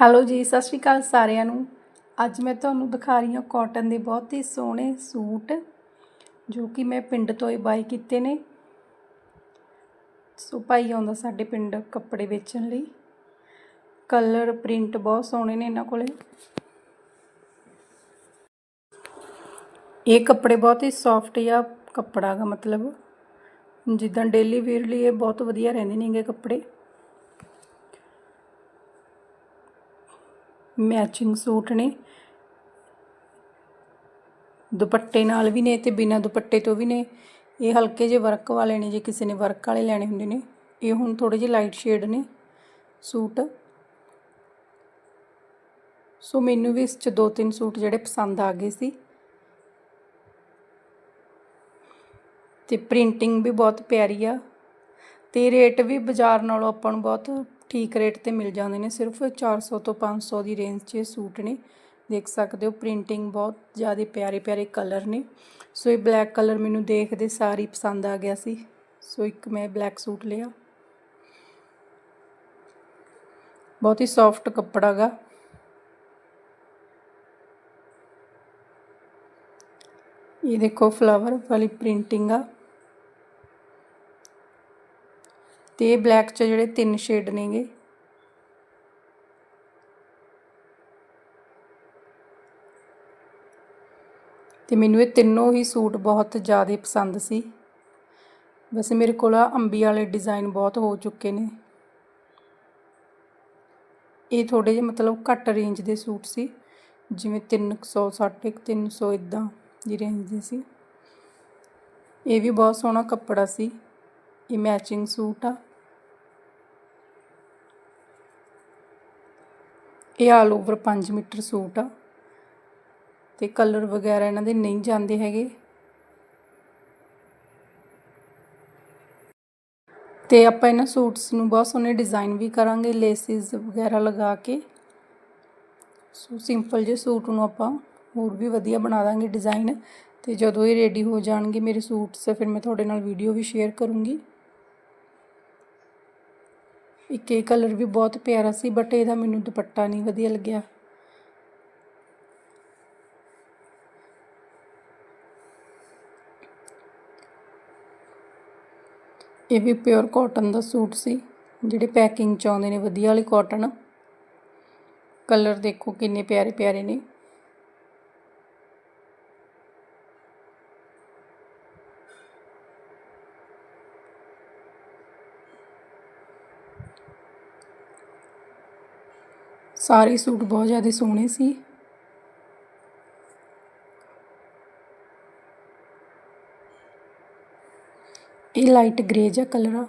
Hello ਜੀ, ਸਤਿ ਸ਼੍ਰੀ ਅਕਾਲ ਸਾਰਿਆਂ ਨੂੰ। ਅੱਜ ਮੈਂ ਤੁਹਾਨੂੰ ਦਿਖਾ ਰਹੀ ਹਾਂ ਕਾਟਨ ਦੇ ਬਹੁਤ ਹੀ ਸੋਹਣੇ ਸੂਟ, ਜੋ ਕਿ ਮੈਂ ਪਿੰਡ ਤੋਂ ਹੀ ਬਾਈ ਕੀਤੇ ਨੇ। ਸੋ ਭਾਈ ਆਉਂਦਾ ਸਾਡੇ ਪਿੰਡ ਕੱਪੜੇ ਵੇਚਣ ਲਈ। ਕਲਰ ਪ੍ਰਿੰਟ ਬਹੁਤ ਸੋਹਣੇ ਨੇ ਇਹਨਾਂ ਕੋਲੇ। ਇਹ ਕੱਪੜੇ ਬਹੁਤ ਹੀ ਸੌਫਟ ਜਾਂ ਕੱਪੜਾ ਗਾ ਮਤਲਬ। ਜਿੱਦਾਂ ਡੇਲੀ ਵੇਅਰ ਲਈ ਇਹ ਬਹੁਤ ਵਧੀਆ ਰਹਿੰਦੇ ਨੇਗੇ ਕੱਪੜੇ। ਮੈਚਿੰਗ ਸੂਟ ਨੇ। ਦੁਪੱਟੇ ਨਾਲ ਵੀ ਨੇ ਤੇ ਬਿਨਾਂ ਦੁਪੱਟੇ ਤੋਂ ਵੀ ਨੇ। ਇਹ ਹਲਕੇ ਜਿਹੇ ਵਰਕ ਵਾਲੇ ਨੇ, ਜੇ ਕਿਸੇ ਨੇ ਵਰਕ ਵਾਲੇ ਲੈਣੇ ਹੁੰਦੇ ਨੇ। ਇਹ ਹੁਣ ਥੋੜੇ ਜਿਹੇ ਲਾਈਟ ਸ਼ੇਡ ਨੇ ਸੂਟ। ਸੋ ਮੈਨੂੰ ਵੀ ਇਸ ਚ ਦੋ ਤਿੰਨ ਸੂਟ ਜਿਹੜੇ ਪਸੰਦ ਆ ਗਏ ਸੀ। ਤੇ ਪ੍ਰਿੰਟਿੰਗ ਵੀ ਬਹੁਤ ਪਿਆਰੀ ਆ। ਤੇ ਰੇਟ ਵੀ ਬਾਜ਼ਾਰ ਨਾਲੋਂ ਆਪਾਂ ਨੂੰ ਬਹੁਤ ਠੀਕ ਰੇਟ ਤੇ ਮਿਲ ਜਾਂਦੇ ਨੇ, ਸਿਰਫ 400 ਤੋਂ 500 ਦੀ ਰੇਂਜ 'ਚ ਇਹ ਸੂਟ ਨੇ। ਦੇਖ ਸਕਦੇ ਹੋ ਪ੍ਰਿੰਟਿੰਗ ਬਹੁਤ ਜ਼ਿਆਦਾ ਪਿਆਰੇ ਪਿਆਰੇ ਕਲਰ ਨੇ। ਸੋ ਇਹ ਬਲੈਕ ਕਲਰ ਮੈਨੂੰ ਦੇਖਦੇ ਸਾਰੀ ਪਸੰਦ ਆ ਗਿਆ ਸੀ। ਸੋ ਇੱਕ ਮੈਂ ਬਲੈਕ ਸੂਟ ਲਿਆ। ਬਹੁਤ ਹੀ ਸੌਫਟ ਕੱਪੜਾ ਗਾ। ਇਹ ਦੇਖੋ ਫਲਾਵਰ ਵਾਲੀ ਪ੍ਰਿੰਟਿੰਗ ਆ। ਤੇ ਬਲੈਕ ਚ ਜਿਹੜੇ ਤਿੰਨ ਸ਼ੇਡ ਨੇਗੇ। ਤੇ ਮੈਨੂੰ ਇਹ ਤਿੰਨੋਂ ਹੀ ਸੂਟ ਬਹੁਤ ਜ਼ਿਆਦਾ ਪਸੰਦ ਸੀ। ਵੈਸੇ ਮੇਰੇ ਕੋਲ ਆ ਅੰਬੀ ਵਾਲੇ ਡਿਜ਼ਾਈਨ ਬਹੁਤ ਹੋ ਚੁੱਕੇ ਨੇ। ਇਹ ਥੋੜੇ ਜਿਹੇ ਮਤਲਬ ਘੱਟ ਰੇਂਜ ਦੇ ਸੂਟ ਸੀ, ਜਿਵੇਂ 300 350 300 ਇਦਾਂ ਦੀ ਰੇਂਜ ਦੇ ਸੀ। ਇਹ ਵੀ ਬਹੁਤ ਸੋਹਣਾ ਕੱਪੜਾ ਸੀ। ਇਹ ਮੈਚਿੰਗ ਸੂਟ ਆ। ਇਹ ਆਲ ਓਵਰ 5 ਮੀਟਰ ਸੂਟ ਆ। ਤੇ ਕਲਰ ਵਗੈਰਾ ਇਹਨਾਂ ਦੇ ਨਹੀਂ ਜਾਂਦੇ ਹੈਗੇ। ਤੇ ਆਪਾਂ ਇਹਨਾਂ ਸੂਟਸ ਨੂੰ ਬਹੁਤ ਸੋਹਣੇ ਡਿਜ਼ਾਈਨ ਵੀ ਕਰਾਂਗੇ ਲੇਸਿਸ ਵਗੈਰਾ ਲਗਾ ਕੇ। ਸੋ ਸਿੰਪਲ ਜਿਹੇ ਸੂਟ ਨੂੰ ਆਪਾਂ ਹੋਰ ਵੀ ਵਧੀਆ ਬਣਾ ਦਾਂਗੇ ਡਿਜ਼ਾਈਨ ਤੇ ਜਦੋਂ ਇਹ ਰੈਡੀ ਹੋ ਜਾਣਗੇ ਮੇਰੇ ਸੂਟਸ, ਫਿਰ ਮੈਂ ਤੁਹਾਡੇ ਨਾਲ ਵੀਡੀਓ ਵੀ ਸ਼ੇਅਰ ਕਰੂੰਗੀ। ਇੱਕ ਇਹ ਕਲਰ ਵੀ ਬਹੁਤ ਪਿਆਰਾ ਸੀ ਬਟ ਇਹਦਾ ਮੈਨੂੰ ਦੁਪੱਟਾ ਨਹੀਂ ਵਧੀਆ ਲੱਗਿਆ। ਇਹ ਵੀ ਪਿਓਰ ਕਾਟਨ ਦਾ ਸੂਟ ਸੀ, ਜਿਹੜੇ ਪੈਕਿੰਗ ਚ ਆਉਂਦੇ ਨੇ, ਵਧੀਆ ਵਾਲੀ ਕਾਟਨ ਕਲਰ ਦੇਖੋ ਕਿੰਨੇ ਪਿਆਰੇ ਪਿਆਰੇ ਨੇ। ਸਾਰੇ ਸੂਟ ਬਹੁਤ ਜ਼ਿਆਦਾ ਸੋਹਣੇ ਸੀ। ਇਹ ਲਾਈਟ ਗ੍ਰੇ ਜਿਹਾ ਕਲਰ ਆ।